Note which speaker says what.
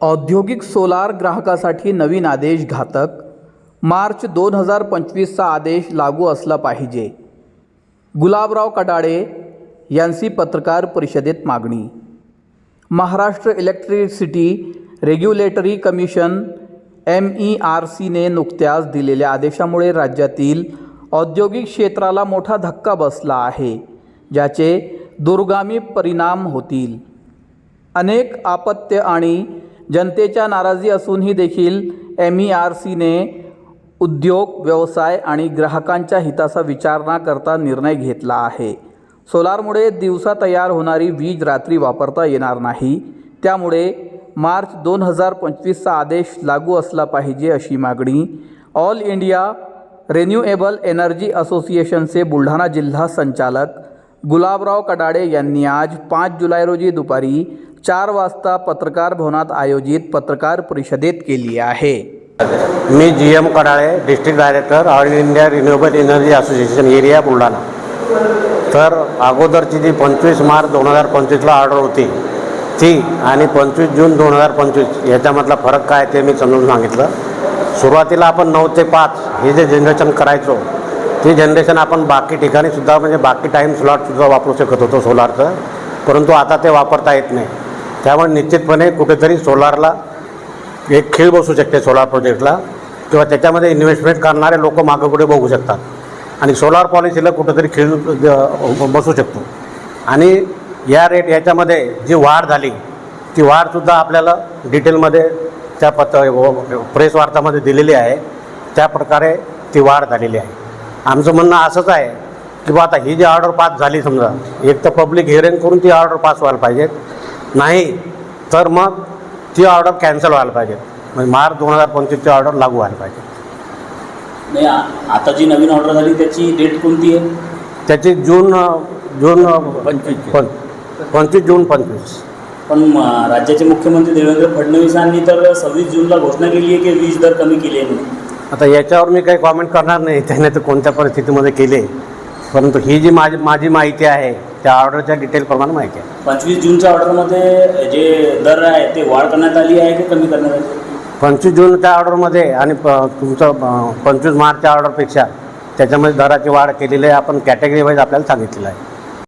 Speaker 1: औद्योगिक सोलार ग्राहकासाठी नवीन आदेश घातक. मार्च दोन हजार पंचवीसचा आदेश लागू असला पाहिजे. गुलाबराव कडाळे यांची पत्रकार परिषदेत मागणी. Maharashtra electricity regulatory commission M E R सीने नुकत्याच दिलेल्या आदेशामुळे राज्यातील औद्योगिक क्षेत्राला मोठा धक्का बसला आहे ज्याचे दूरगामी परिणाम होतील. अनेक आपत्य आणि जनतेच्या नाराजी असूनही देखील एम ई आर सीने उद्योग व्यवसाय आणि ग्राहकांच्या हिताचा विचार न करता निर्णय घेतला आहे. सोलारमुळे दिवसा तयार होणारी वीज रात्री वापरता येणार नाही. त्यामुळे मार्च दोन हजार पंचवीसचा आदेश लागू असला पाहिजे अशी मागणी. ऑल इंडिया रेन्युएबल एनर्जी असोसिएशनचे बुलढाणा जिल्हा संचालक गुलाबराव कडाडे यांनी आज पाच जुलै रोजी दुपारी चार वाजता पत्रकार भवनात आयोजित पत्रकार परिषदेत केली आहे.
Speaker 2: मी G M Kadale district director all India renewable energy association area Buldhana. तर अगोदरची जी पंचवीस मार्च दोन हजार पंचवीसला ऑर्डर होती ती आणि पंचवीस जून दोन हजार पंचवीस याच्यामधला फरक काय ते मी समजून सांगितलं. सुरुवातीला आपण नऊ ते पाच हे जे जनरेशन करायचो ती जनरेशन आपण बाकी ठिकाणीसुद्धा म्हणजे बाकी टाईम स्लॉटसुद्धा वापरू शकत होतो सोलारचं परंतु आता ते वापरता येत नाही. त्यामुळे निश्चितपणे कुठेतरी सोलारला एक खीळ बसू शकते सोलार प्रोजेक्टला किंवा त्याच्यामध्ये इन्व्हेस्टमेंट करणारे लोक मागं पुढे बघू शकतात. आणि सोलार पॉलिसीला कुठंतरी खीळ बसू शकतो. आणि या रेट याच्यामध्ये जी वाढ झाली ती वाढसुद्धा आपल्याला डिटेलमध्ये त्या पत प्रेस वार्तामध्ये दिलेली आहे. त्या प्रकारे ती वाढ झालेली आहे. आमचं म्हणणं असंच आहे की बा आता ही जी ऑर्डर पास झाली समजा एक तर पब्लिक हिअरिंग करून ती ऑर्डर पास व्हायला पाहिजेत. नाही तर मग ती ऑर्डर कॅन्सल व्हायला पाहिजे. म्हणजे मार्च दोन हजार पंचवीसची ऑर्डर लागू व्हायला पाहिजे.
Speaker 3: नाही आ- आता जी नवीन ऑर्डर झाली त्याची डेट कोणती आहे?
Speaker 2: त्याची जून जून
Speaker 3: पंचवीस.
Speaker 2: पं पंचवीस जून पंचवीस.
Speaker 3: पण म, राज्याचे मुख्यमंत्री देवेंद्र फडणवीसांनी तर सव्वीस जूनला घोषणा केली आहे की वीज दर कमी केली आहे म्हणून.
Speaker 2: आता याच्यावर मी काही कॉमेंट करणार नाही. त्याने तर कोणत्या परिस्थितीमध्ये केले. परंतु ही जी माझी माझी माहिती आहे त्या ऑर्डरच्या डिटेलप्रमाणे माहिती आहे
Speaker 3: पंचवीस जूनच्या ऑर्डरमध्ये जे दर आहे ते वाढ करण्यात आली आहे की कमी करण्यात आली आहे?
Speaker 2: पंचवीस जूनच्या ऑर्डरमध्ये आणि प तुमचं अं, पंचवीस मार्चच्या ऑर्डरपेक्षा त्याच्यामध्ये दराची वाढ केलेली आहे आपण कॅटेगरी वाईज आपल्याला सांगितलेलं आहे